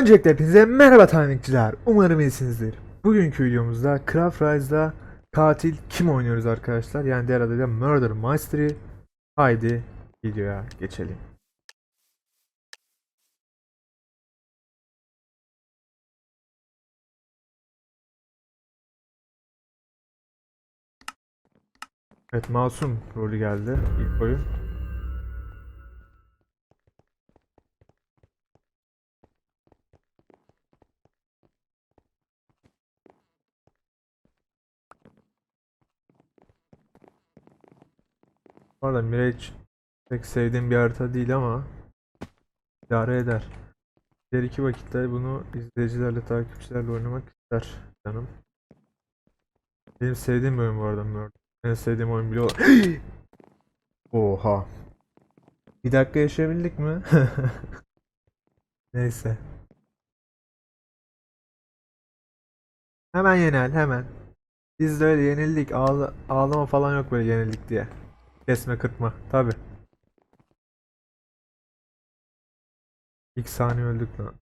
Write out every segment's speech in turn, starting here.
Öncelikle hepinize merhaba tanikçiler. Umarım iyisinizdir. Bugünkü videomuzda Craft Rise'da katil kim oynuyoruz arkadaşlar? Yani diğer adıyla Murder Mystery. Haydi videoya geçelim. Evet masum rolü geldi ilk oyun. Arada Mirage pek sevdiğim bir harita değil ama idare eder. Diğer iki vakitte bunu izleyicilerle, takipçilerle oynamak ister canım. Benim sevdiğim oyun bu arada Murder. En sevdiğim oyun biliyorlar. Oha. Bir dakika yaşayabildik mi? Neyse. Hemen yenel hemen. Biz de öyle yenildik. Ağla ağlama falan yok böyle yenildik diye. Kesme kırpma. Tabi. İlk saniye öldük lan.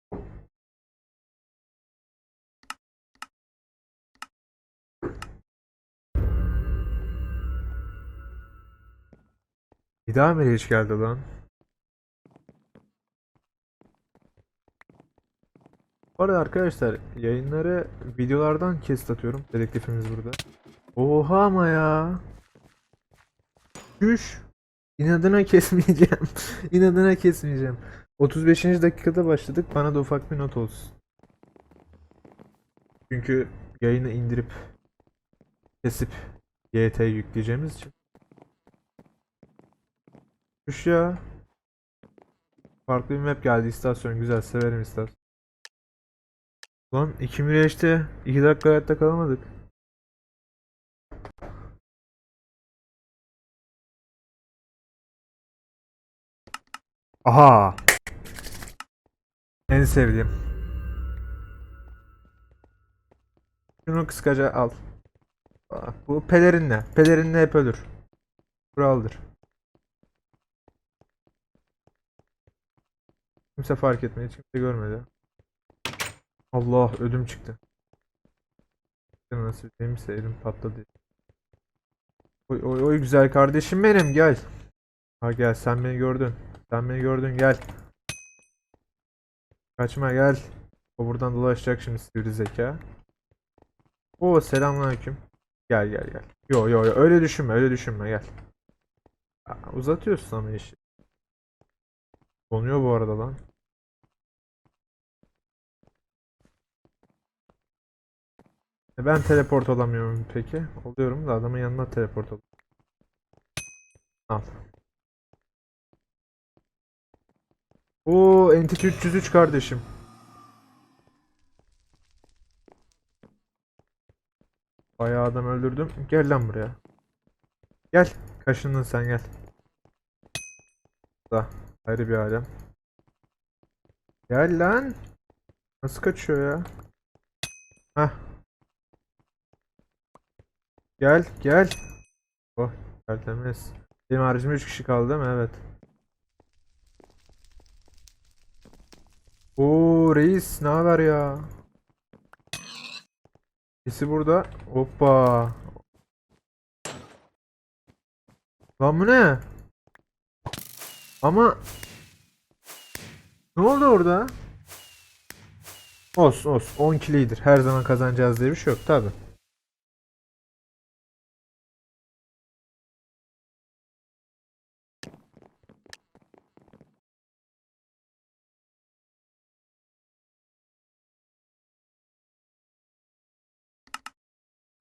Bir daha mı hiç geldi lan? Bu arkadaşlar yayınları videolardan kesit atıyorum. Dedektifimiz burada. Oha ama ya. Düş. İnadına kesmeyeceğim. İnadına kesmeyeceğim. 35. dakikada başladık. Bana da ufak bir not olsun. Çünkü yayını indirip kesip YT yükleyeceğimiz için. Düş ya. Farklı bir map geldi. istasyon güzel. Severim istasyon. Lan 2 Mirage'de 2 dakika hayatta kalamadık. Aha. En sevdiğim. Şunu kıskaca al. Bu pelerinle. Pelerinle hep ölür. Kuraldır. Kimse fark etmedi. Kimse görmedi. Allah ödüm çıktı. Nasıl şeyimse elim patladı. Oy oy oy güzel kardeşim benim gel. Ha gel sen beni gördün. Sen beni gördün gel. Kaçma gel. O buradan dolaşacak şimdi sivri zeka. Oo selamünaleyküm. Gel gel gel. Yo yo yo öyle düşünme öyle düşünme gel. Aa, uzatıyorsun ama işi. Donuyor bu arada lan. E Ben teleport olamıyorum peki. Oluyorum da adamın yanına teleport ol. Al. Oo Entity 303 kardeşim. Bayağı adam öldürdüm. Gel lan buraya. Gel. Kaşındın sen gel. Da ayrı bir alem. Gel lan. Nasıl kaçıyor ya? Hah. Gel gel. Oh tertemiz. Benim haricimde 3 kişi kaldı değil mi? Evet. Reis ne haber ya? Birisi burada. Hoppa. Lan bu ne? Ama ne oldu orada? Olsun olsun 10 kilidir. Her zaman kazanacağız diye bir şey yok tabi.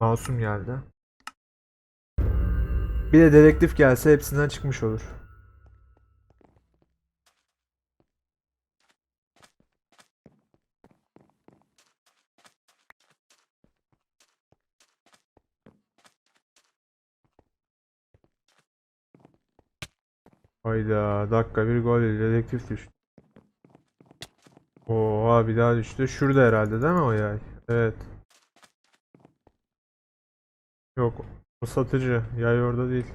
Masum geldi. Bir de dedektif gelse hepsinden çıkmış olur. Hayda dakika bir gol dedektif düştü. Oha bir daha düştü. Şurada herhalde değil mi o yay? Evet. Yok. O satıcı. Yay orada değil.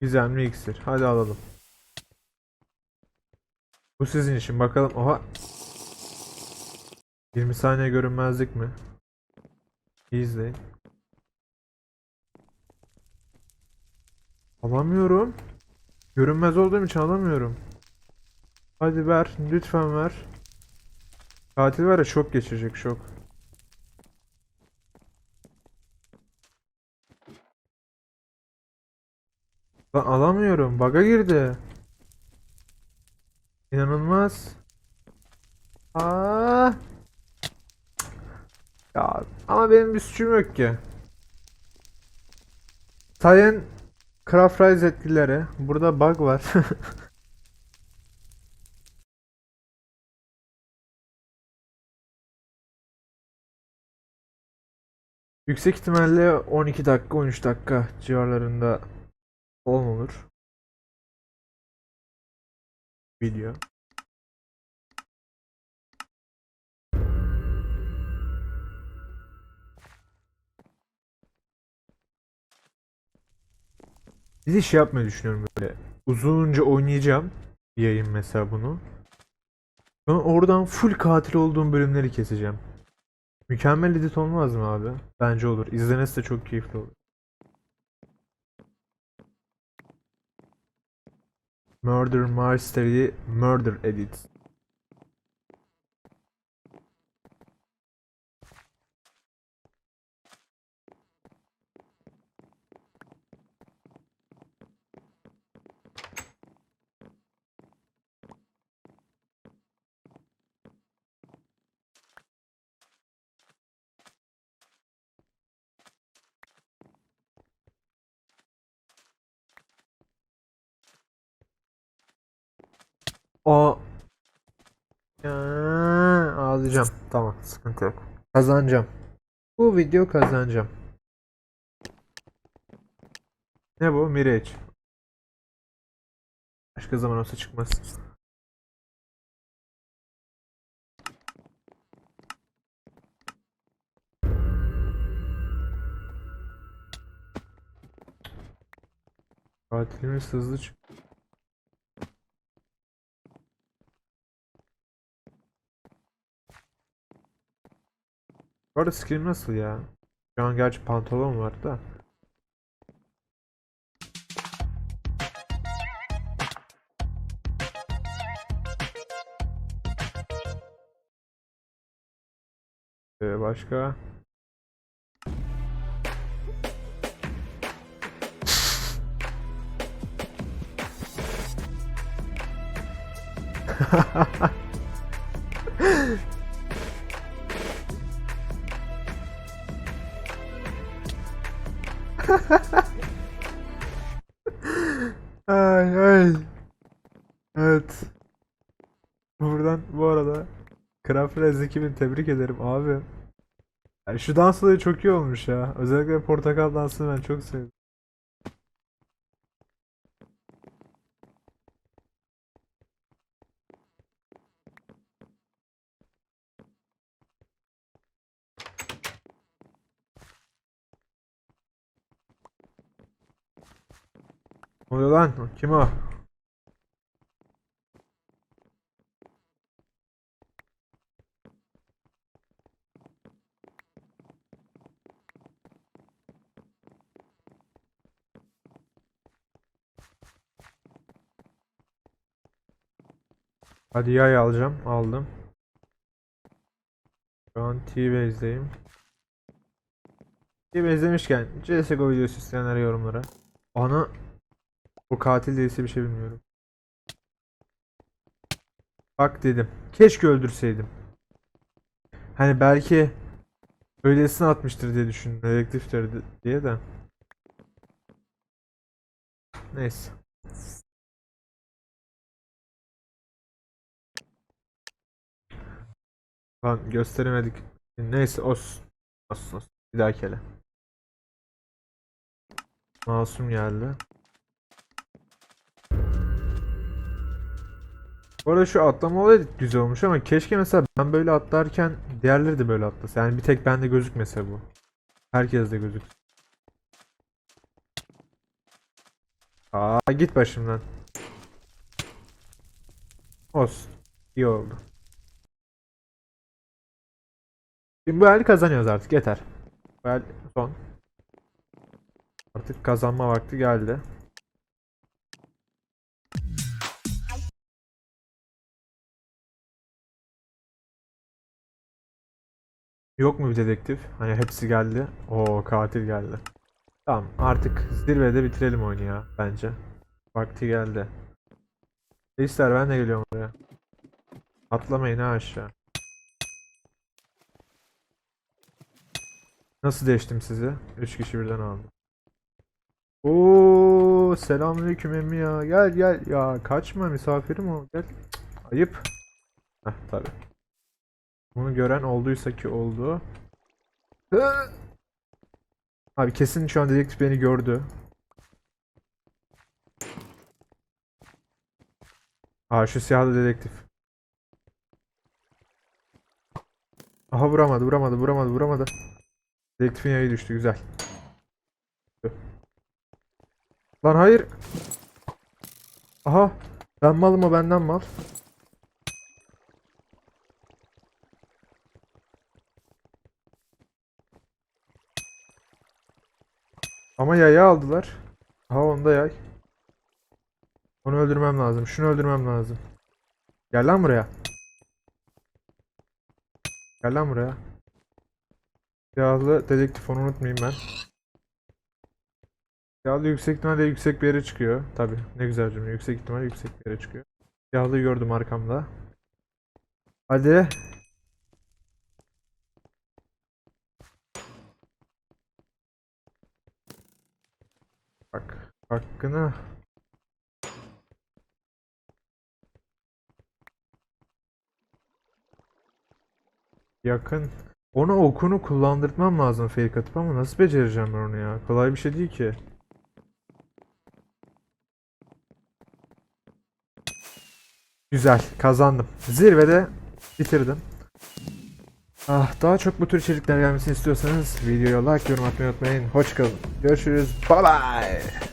Gizemli iksir. Hadi alalım. Bu sizin için. Bakalım. Oha. 20 saniye görünmezlik mi? İyi izleyin. Alamıyorum. Görünmez olduğum için alamıyorum. Hadi ver. Lütfen ver. Katil var ya şok geçirecek şok. Lan alamıyorum. Baga girdi. İnanılmaz. Aa. Ya ama benim bir suçum yok ki. Sayın Craft Rise etkileri. Burada bug var. Yüksek ihtimalle 12 dakika 13 dakika civarlarında on olur. Video. Bir de şey yapmayı düşünüyorum böyle. Uzunca oynayacağım. Yayın mesela bunu. Sonra oradan full katil olduğum bölümleri keseceğim. Mükemmel edit olmaz mı abi? Bence olur. İzlemesi de çok keyifli olur. Murder Mystery Murder Edit. O Ya, ağlayacağım. Tamam, sıkıntı yok. Kazanacağım. Bu video kazanacağım. Ne bu? Mirage. Başka zaman olsa çıkmaz. Katilimiz hızlı çık. Bu arada skin nasıl ya? Şu an gerçi pantolon var da. Ee, başka? Ay ay. Evet. Buradan bu arada Craft ekibini tebrik ederim abi. Yani şu dans olayı çok iyi olmuş ya. Özellikle portakal dansını ben çok sevdim. Ne oluyor lan? Kim o? Hadi yay alacağım. Aldım. Şu an T-Base'deyim. T-Base demişken CSGO videosu isteyenler yorumlara. Ana bu katil değilse bir şey bilmiyorum. Bak dedim. Keşke öldürseydim. Hani belki öylesine atmıştır diye düşündüm. Dedektiftir di- diye de. Neyse. Lan gösteremedik. Neyse olsun. Olsun olsun. Bir dahaki ele. Masum geldi. Bu arada şu atlama olayı güzel olmuş ama keşke mesela ben böyle atlarken diğerleri de böyle atlasa. Yani bir tek bende gözükmese bu. Herkes de gözük. Aa git başımdan. Olsun. İyi oldu. Şimdi bu el kazanıyoruz artık yeter. Bu el son. Artık kazanma vakti geldi. Yok mu bir dedektif? Hani hepsi geldi. Oo katil geldi. Tamam artık zirvede bitirelim oyunu ya bence. Vakti geldi. Reisler ben de geliyorum oraya. Atlamayın ha aşağı. Nasıl değiştim sizi? 3 kişi birden aldım. Oo selamünaleyküm emmi ya. Gel gel ya kaçma misafirim o gel. Ayıp. Heh tabi. Bunu gören olduysa ki oldu. Abi kesin şu an dedektif beni gördü. Aa şu siyahlı dedektif. Aha vuramadı vuramadı vuramadı vuramadı. Dedektifin yayı düştü güzel. Lan hayır. Aha. Ben malım o benden mal. Ama yayı aldılar. Aha onda yay. Onu öldürmem lazım. Şunu öldürmem lazım. Gel lan buraya. Gel lan buraya. Siyahlı dedektif onu unutmayayım ben. Siyahlı yüksek ihtimalle yüksek bir yere çıkıyor. Tabi ne güzel cümle. Yüksek ihtimalle yüksek bir yere çıkıyor. Siyahlıyı gördüm arkamda. Hadi. Bak. Hakkını. Yakın. Ona okunu kullandırtmam lazım fake atıp ama nasıl becereceğim ben onu ya? Kolay bir şey değil ki. Güzel, kazandım. Zirvede bitirdim. Ah, daha çok bu tür içerikler gelmesini istiyorsanız videoya like, yorum atmayı unutmayın. Hoşçakalın. Görüşürüz. Bye bye.